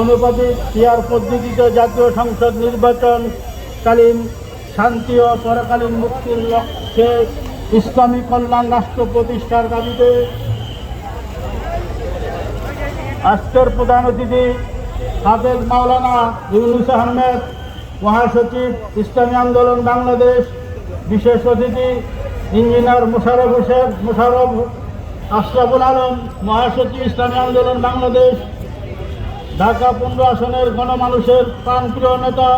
অনুপাতিক chair পদ্ধতিতে জাতীয় সংসদ নির্বাচনকালীন শান্তি ও পরকালীন মুক্তির লক্ষ্যে ইসলামী কল্যাণ রাষ্ট্র প্রতিষ্ঠার দাবিতে আজকের প্রধান অতিথি হাফেজ মাওলানা ইউনুস আহমেদ, মহাসচিব ইসলামী আন্দোলন বাংলাদেশ, বিশেষ অতিথি ইঞ্জিনিয়ার মোশারফ হোসেন, মোশারফ আশরাফুল আলম, মহাসচিব ইসলামী আন্দোলন বাংলাদেশ ঢাকা পনেরো আসনের গণমানুষের প্রাণপ্রিয় নেতা,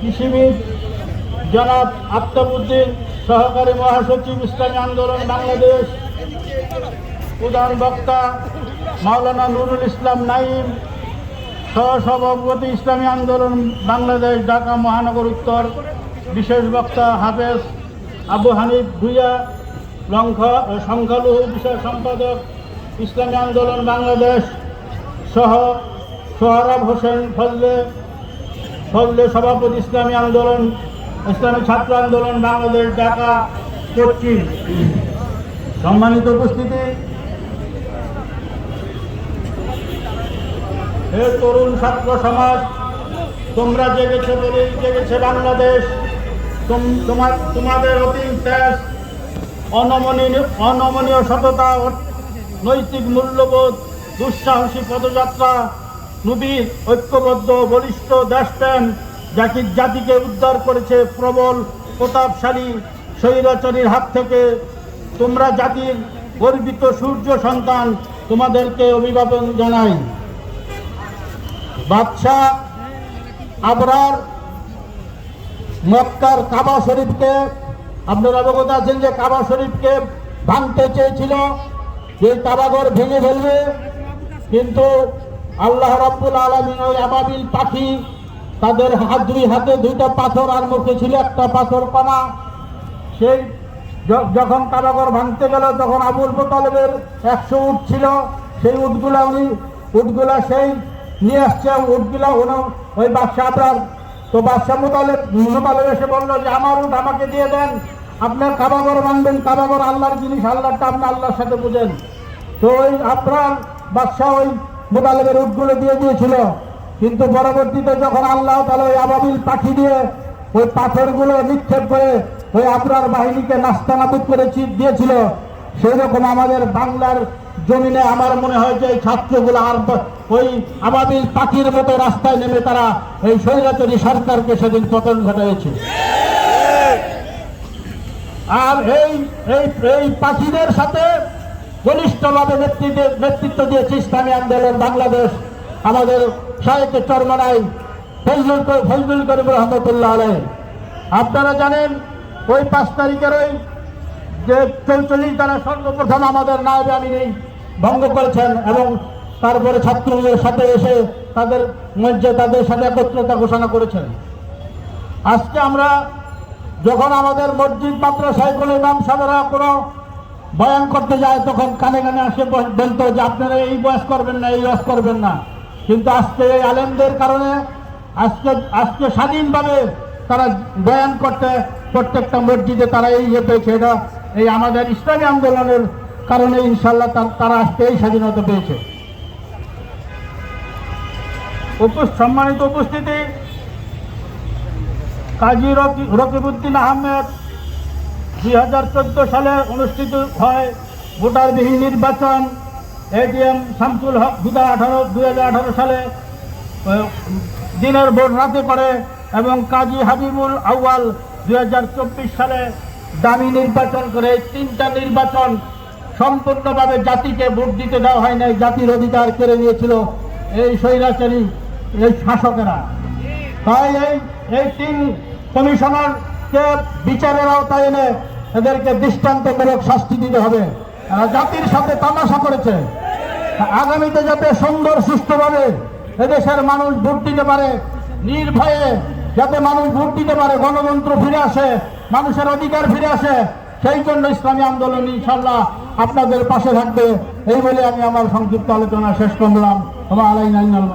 কৃষিবিদ জনাব আফতাবুদ্দিন সহকারী মহাসচিব ইসলামী আন্দোলন বাংলাদেশ, প্রধান বক্তা মাওলানা নুরুল ইসলাম নাইম সহসভাপতি ইসলামী আন্দোলন বাংলাদেশ, ঢাকা মহানগর উত্তর, বিশেষ বক্তা হাফেজ আবু হানিফ ভুইয়া লঙ্কা সংখ্যালঘু বিষয় সম্পাদক ইসলামী আন্দোলন বাংলাদেশ সহ সোহরাব হোসেন ফজলে ফজলে সভাপতি ইসলামী আন্দোলন, ইসলামী ছাত্র আন্দোলন, বাংলাদেশ, ঢাকা, পশ্চিম। সম্মানিত উপস্থিতি। হে তরুণ ছাত্র সমাজ, তোমরা জেগেছে বলেই জেগেছে বাংলাদেশ। তোম- তোমার, তোমাদের অতীন ত্যাস অনমনীয় অনমনীয় সততা, নৈতিক মূল্যবোধ, দুঃসাহসী পদযাত্রা নবীর ঐক্যবদ্ধ বলিষ্ঠ দেশপ্রেম জাতির জাতিকে উদ্ধার করেছে প্রবল প্রতাপশালী স্বৈরাচারীর হাত থেকে। তোমরা জাতির গর্বিত সূর্য সন্তান, তোমাদেরকে অভিভাবন জানাই। বাদশাহ আবরার মক্কার কাবা শরীফকে, আপনারা অবগত আছেন যে কাবা শরীফকে ভাঙতে চেয়েছিল। যে কাবাঘর ভেঙে ফেলবে, কিন্তু আল্লাহ রাব্বুল আলমিন ওই আবাবিল পাখি তাদের হাত দুই হাতে দুইটা পাথর আর মুখে ছিল একটা পাথর কণা সেই যখন কারাগর ভাঙতে গেল, তখন আবুল মোতালেবের একশো উট ছিল। সেই উটগুলা উনি উটগুলা সেই নিয়ে আসছে। উটগুলা উনি ওই বাদশাহ আপনার তো বাদশাহ মোতালেব মোতালেব এসে বলল যে, আমার উট আমাকে দিয়ে দেন। আপনার কাবাগর ভাঙবেন। কাবাগর আল্লাহর জিনিস আল্লাহটা আপনি আল্লাহর সাথে বুঝেন। তো ওই আপনার বাদশাহ ওই মোতালেবের উটগুলো দিয়ে দিয়েছিল। কিন্তু পরবর্তীতে যখন আল্লাহ তাহলে ওই আবাবিল পাখি দিয়ে ওই পাথরগুলো নিক্ষেপ করে ওই আপনার বাহিনীকে নাস্তানাবুদ করে দিয়েছিল সেই রকম আমাদের বাংলার জমিনে আমার মনে হয় যে এই ছাত্রগুলো আর ওই আবাবিল পাখির মতো রাস্তায় নেমে তারা এই স্বৈরাচারী সরকারকে সেদিন পতন ঘটাইছে আর এই এই পাখিদের সাথে ঘনিষ্ঠভাবে নেতৃত্ব দিয়েছে ইসলামী আন্দোলন বাংলাদেশ। আমাদের সাহিত্য চরমনাই ফজলুল ফজলুল করিম রহমতুল্লাহ আলহ আপনারা জানেন, ওই পাঁচ তারিখের ওই যে চৌচল্লিশ তারা সর্বপ্রথম আমাদের নায়বে আমিনী ভঙ্গ করেছেন এবং তারপরে ছাত্রদের সাথে এসে তাদের মঞ্চে তাদের সাথে একত্রতা ঘোষণা করেছেন। আজকে আমরা যখন আমাদের মসজিদ মাদ্রাসায় কোনো ইমাম সাহেবরা কোনো বয়ান করতে যায়, তখন কানে কানে আসে বলতো যে আপনারা এই বয়স করবেন না, এই বয়স করবেন না। কিন্তু আজকে এই আলেমদের কারণে, আজকে আজকে স্বাধীনভাবে তারা বয়ান করতে, প্রত্যেকটা মসজিদে তারা এই যে পেয়েছে। এটা এই আমাদের ইসলামী আন্দোলনের কারণে ইনশাল্লাহ তারা আজকে এই স্বাধীনতা পেয়েছে। সম্মানিত উপস্থিতি, কাজী রকি রকিবউদ্দিন আহমেদ দুই হাজার চোদ্দ সালে অনুষ্ঠিত হয় ভোটারবিহীন নির্বাচন। এটিএম শামসুল হক দুই আঠারো, দুই সালে দিনের ভোট রাতে করে এবং কাজী হাবিবুল আউয়াল দুই হাজার চব্বিশ সালে দামি নির্বাচন করে তিনটা নির্বাচন সম্পূর্ণভাবে জাতিকে ভোট দিতে দেওয়া হয় নাই, জাতির অধিকার কেড়ে নিয়েছিল এই স্বৈরাচারী, এই শাসকেরা। তাই এই এই তিন কমিশনারকে বিচারের আওতায় এনে এদেরকে দৃষ্টান্তমূলক শাস্তি দিতে হবে। জাতির সাথে তামাশা করেছে। আগামীতে যাতে সুন্দর, সুষ্ঠুভাবে এদেশের মানুষ ভোট দিতে পারে, নির্ভয়ে যাতে মানুষ ভোট দিতে পারে, গণতন্ত্র ফিরে আসে, মানুষের অধিকার ফিরে আসে, সেই জন্য ইসলামী আন্দোলন ইনশাল্লাহ আপনাদের পাশে থাকবে। এই বলে আমি আমার সংক্ষিপ্ত আলোচনা শেষ করলাম। আমার আলাই নাইনাল